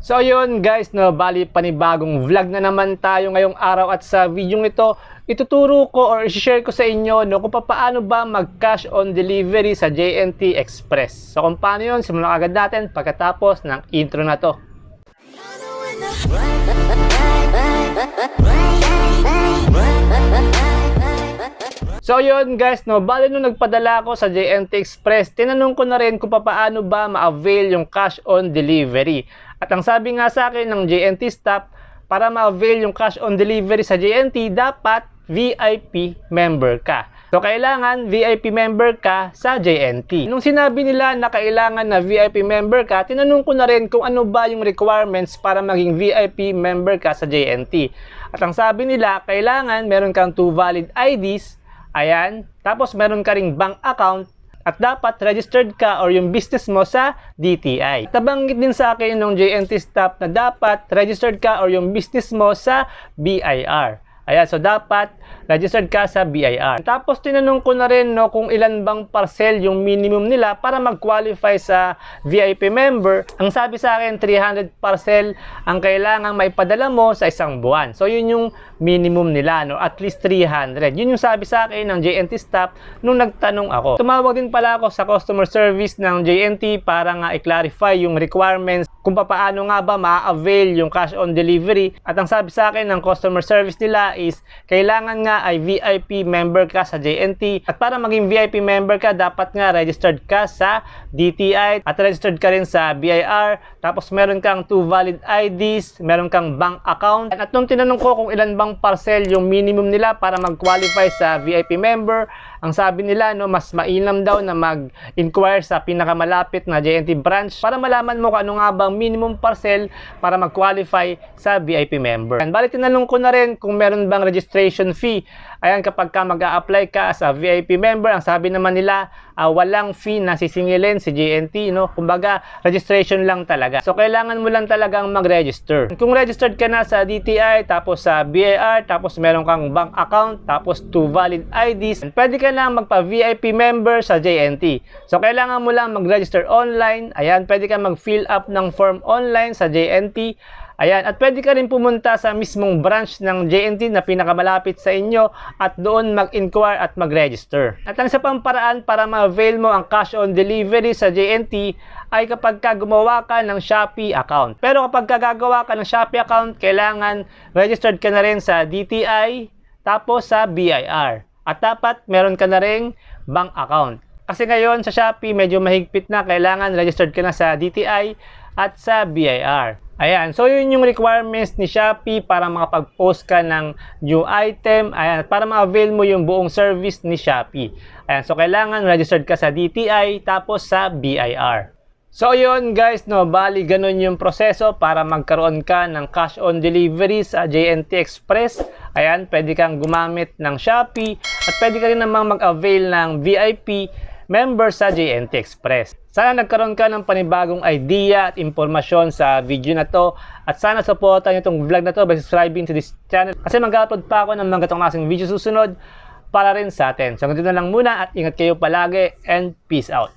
So yun guys, no, bali panibagong vlog na naman tayo ngayong araw at sa video ito, ituturo ko or i-share ko sa inyo no, kung paano ba mag-cash on delivery sa JNT Express. So kung paano yun, simulan agad natin pagkatapos ng intro na to. So yun guys, no, bali nung nagpadala ako sa JNT Express, tinanong ko na rin kung paano ba ma-avail yung cash on delivery. At ang sabi nga sa akin ng JNT staff, para ma-avail yung cash on delivery sa JNT, dapat VIP member ka. So, kailangan VIP member ka sa JNT. Nung sinabi nila na kailangan na VIP member ka, tinanong ko na rin kung ano ba yung requirements para maging VIP member ka sa JNT. At ang sabi nila, kailangan meron kang two valid IDs, ayan, tapos meron ka ring bank account, at dapat registered ka or yung business mo sa DTI. Tabanggit din sa akin ng JNT staff na dapat registered ka or yung business mo sa BIR. Ayan, so dapat registered ka sa BIR. Tapos tinanong ko na rin no, kung ilan bang parcel yung minimum nila para mag-qualify sa VIP member. Ang sabi sa akin, 300 parcel ang kailangang maipadala mo sa isang buwan. So yun yung minimum nila, no? at least 300. Yun yung sabi sa akin ng JNT staff nung nagtanong ako. Tumawag din pala ako sa customer service ng JNT para nga i-clarify yung requirements kung paano nga ba ma-avail yung cash on delivery. At ang sabi sa akin ng customer service nila is kailangan nga ay VIP member ka sa JNT. At para maging VIP member ka, dapat nga registered ka sa DTI at registered ka rin sa BIR. Tapos meron kang two valid IDs, meron kang bank account. At nung tinanong ko kung ilan bang parcel yung minimum nila para mag-qualify sa VIP member, ang sabi nila no mas mainam daw na mag-inquire sa pinakamalapit na JNT branch para malaman mo kung ano nga bang minimum parcel para mag-qualify sa VIP member. And bali tinanong ko na rin kung meron bang registration fee. Ayan kapag ka mag-a-apply ka sa VIP member, ang sabi naman nila uh, walang fee na sisingilin si JNT no. Kumbaga registration lang talaga. So kailangan mo lang talagang mag-register. Kung registered ka na sa DTI tapos sa BIR tapos meron kang bank account tapos two valid IDs, pwede ka lang magpa-VIP member sa JNT. So, kailangan mo lang mag-register online. Ayan, pwede ka mag-fill up ng form online sa JNT. Ayan, at pwede ka rin pumunta sa mismong branch ng JNT na pinakamalapit sa inyo at doon mag-inquire at mag-register. At ang isa pang paraan para ma-avail mo ang cash on delivery sa JNT ay kapag ka gumawa ka ng Shopee account. Pero kapag ka gagawa ka ng Shopee account, kailangan registered ka na rin sa DTI tapos sa BIR. At dapat meron ka na ring bank account. Kasi ngayon sa Shopee medyo mahigpit na, kailangan registered ka na sa DTI at sa BIR. Ayan, so yun yung requirements ni Shopee para makapag-post ka ng new item, ayan, para ma-avail mo yung buong service ni Shopee. Ayan, so kailangan registered ka sa DTI tapos sa BIR. So yun guys, no, bali ganun yung proseso para magkaroon ka ng cash on delivery sa JNT Express. Ayan, pwede kang gumamit ng Shopee at pwede ka rin namang mag-avail ng VIP member sa JNT Express. Sana nagkaroon ka ng panibagong idea at impormasyon sa video na to at sana supportan niyo itong vlog na to by subscribing to this channel kasi mag-upload pa ako ng mga gatong klaseng video susunod para rin sa atin. So, ganito na lang muna at ingat kayo palagi and peace out.